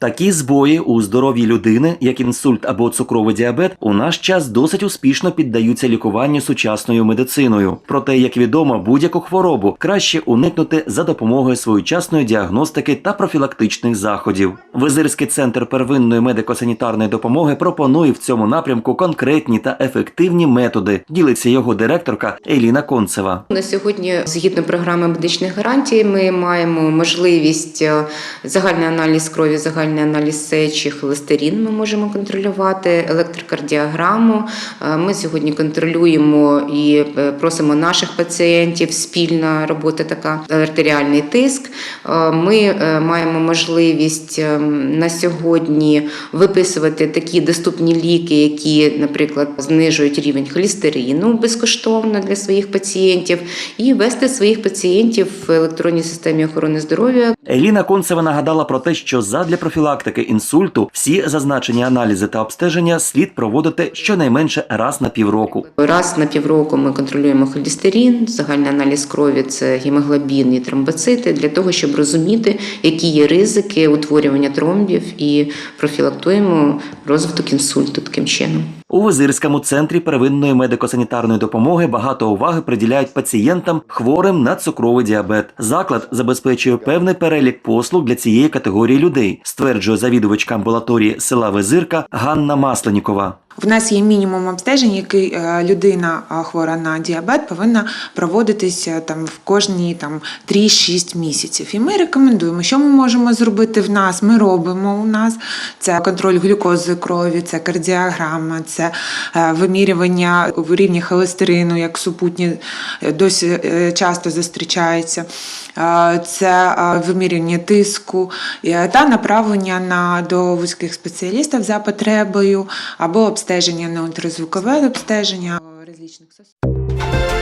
Такі збої у здоров'ї людини, як інсульт або цукровий діабет, у наш час досить успішно піддаються лікуванню сучасною медициною. Проте, як відомо, будь-яку хворобу краще уникнути за допомогою своєчасної діагностики та профілактичних заходів. Визирський центр первинної медико-санітарної допомоги пропонує в цьому напрямку конкретні та ефективні методи. Ділиться його директорка Еліна Концева. На сьогодні, згідно програми медичних гарантій, ми маємо можливість е, загальний аналіз крові, загальний аналіз сечі, холестерин. Ми можемо контролювати електрокардіограму. Е, Ми сьогодні контролюємо і е, просимо наших пацієнтів. Спільна робота така артеріальний тиск. Е, Ми маємо можливість на сьогодні виписувати такі доступні ліки, які, наприклад, знижують рівень холестерину безкоштовно для своїх пацієнтів, і вести своїх пацієнтів в електронній системі охорони здоров'я. Еліна Концева нагадала про те, що задля профілактики інсульту всі зазначені аналізи та обстеження слід проводити щонайменше раз на півроку. Раз на півроку ми контролюємо холестерин, загальний аналіз крові це гемоглобін і тромбоцити для того, щоб розуміти, які є ризики утворювання тромбів і профілактуємо розвиток інсульту таким чином. У Визирському центрі первинної медико-санітарної допомоги багато уваги приділяють пацієнтам хворим на цукровий діабет. Заклад забезпечує певний перелік послуг для цієї категорії людей, стверджує завідувачка амбулаторії села Визирка Ганна Масленікова. В нас є мінімум обстежень, який е, людина е, хвора на діабет повинна проводитися там в кожні там 3-6 місяців. І ми рекомендуємо, що ми можемо зробити в нас. Ми робимо у нас це контроль глюкози крові, це кардіограма, це е, вимірювання рівня холестерину, як супутні е, досі е, часто зустрічається. Е, Це е, вимірювання тиску е, та направлення на до вузьких спеціалістів за потребою або обстеження на ультразвукове обстеження различних сос-